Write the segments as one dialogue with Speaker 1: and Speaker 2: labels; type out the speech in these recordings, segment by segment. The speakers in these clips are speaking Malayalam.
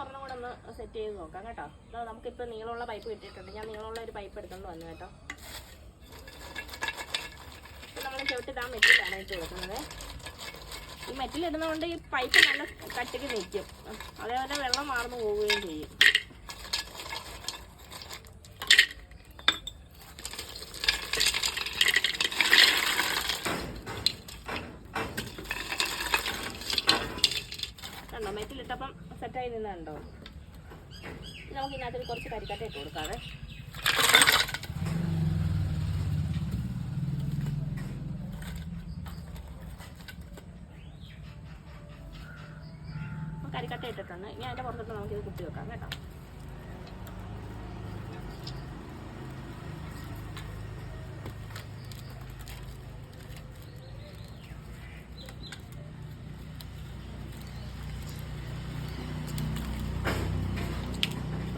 Speaker 1: ഒരെണ്ണം കൂടെ ഒന്ന് സെറ്റ് ചെയ്ത് നോക്കാം കേട്ടോ. ദാ നമുക്കിപ്പോൾ നീളമുള്ള പൈപ്പ് കിട്ടിയിട്ടുണ്ട്. ഞാൻ നീളമുള്ള ഒരു പൈപ്പ് എടുത്തുകൊണ്ട് വന്നു കേട്ടോ. നമ്മൾ ചവിട്ടിതാ മെറ്റിലാണ് ഇട്ട് കൊടുക്കുന്നത് ഈ മെറ്റിലിടുന്നതുകൊണ്ട് ഈ പൈപ്പ് നല്ല കട്ടിക്ക് നിൽക്കും. അതേപോലെ വെള്ളം മാർന്നു പോവുകയും ചെയ്യും. മെറ്റിലിട്ടപ്പം സെറ്റായി നിന്നുണ്ടോ നമുക്ക് ഇതിനകത്ത് കുറച്ച് കരിക്കട്ട ഇട്ട് കൊടുക്കാവേ. കരിക്കട്ട ഇട്ടിട്ടുണ്ട്. ഇനി അതിന്റെ പുറത്തോട്ട് നമുക്കിത് കുത്തി വെക്കാം കേട്ടോ.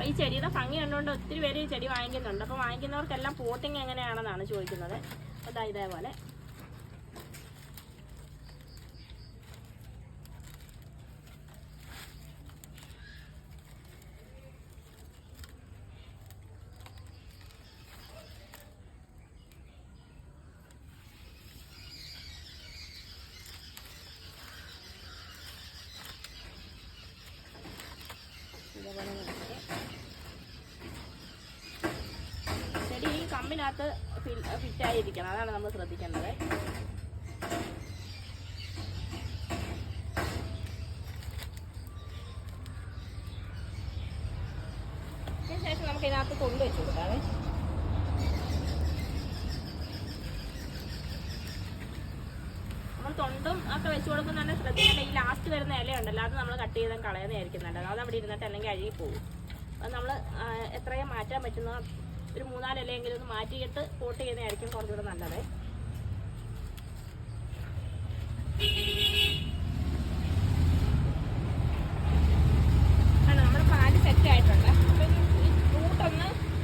Speaker 1: ഈ ചെടിയുടെ ഭംഗി കണ്ടുകൊണ്ട് ഒത്തിരി പേര് ഈ ചെടി വാങ്ങിക്കുന്നുണ്ട്. അപ്പോൾ വാങ്ങിക്കുന്നവർക്കെല്ലാം പോട്ടിങ് എങ്ങനെയാണെന്നാണ് ചോദിക്കുന്നത്. അപ്പോൾ ഇതേപോലെ നമുക്ക് ആയിരിക്കണം ഫിറ്റായിരിക്കണം. അതാണ് നമ്മൾ ശ്രദ്ധിക്കേണ്ടത്. ശേഷം നമുക്ക് ഇതിനകത്ത് തൊണ്ട് വെച്ച് കൊടുക്കാവേ. നമ്മൾ തൊണ്ടും ഒക്കെ വെച്ച് കൊടുക്കുന്ന തന്നെ ശ്രദ്ധിക്കേണ്ട ഈ ലാസ്റ്റ് വരുന്ന ഇലയുണ്ടല്ലോ അത് നമ്മൾ കട്ട് ചെയ്ത് കളയുന്നതായിരിക്കും നല്ലത്. അത് അവിടെ ഇരുന്നിട്ട് അല്ലെങ്കിൽ അഴുകി പോകും. നമ്മൾ എത്രയും മാറ്റാൻ പറ്റുന്ന ഒരു മൂന്നാൽ ഇലയെങ്കിലും ഒന്ന് മാറ്റിയിട്ട് കോട്ട് ചെയ്യുന്നതായിരിക്കും കുറച്ചുകൂടെ നല്ലത്. പാൽ സെറ്റ് ആയിട്ടുണ്ട്.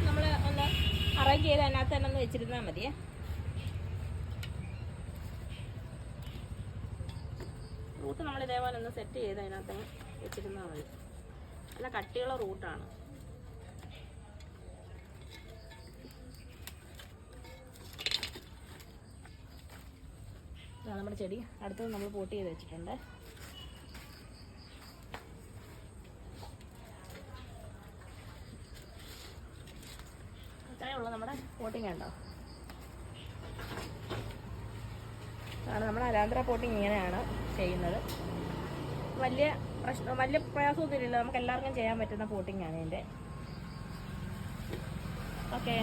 Speaker 1: നമ്മൾ അറേഞ്ച് റൂട്ട് നമ്മൾ ഇതേപോലെ ഒന്ന് സെറ്റ് ചെയ്ത് അതിനകത്ത് വെച്ചിരുന്നാൽ മതി. നല്ല കട്ടിയുള്ള റൂട്ടാണ് നമ്മുടെ ചെടി. അടുത്തത് നമ്മൾ പോട്ട് ചെയ്ത് വെച്ചിട്ടുണ്ട്. ഇത്രയുള്ള നമ്മുടെ പോട്ടിങ് ഉണ്ടോ ആണ് നമ്മുടെ അലാന്തര പോട്ടിങ് ഇങ്ങനെയാണ് ചെയ്യുന്നത്. വലിയ പ്രശ്നം വലിയ പ്രയാസമൊന്നും ഇല്ലല്ലോ. നമുക്ക് എല്ലാവർക്കും ചെയ്യാൻ പറ്റുന്ന പോട്ടിങ് ആണ് ഇതിന്റെ ഓക്കെ.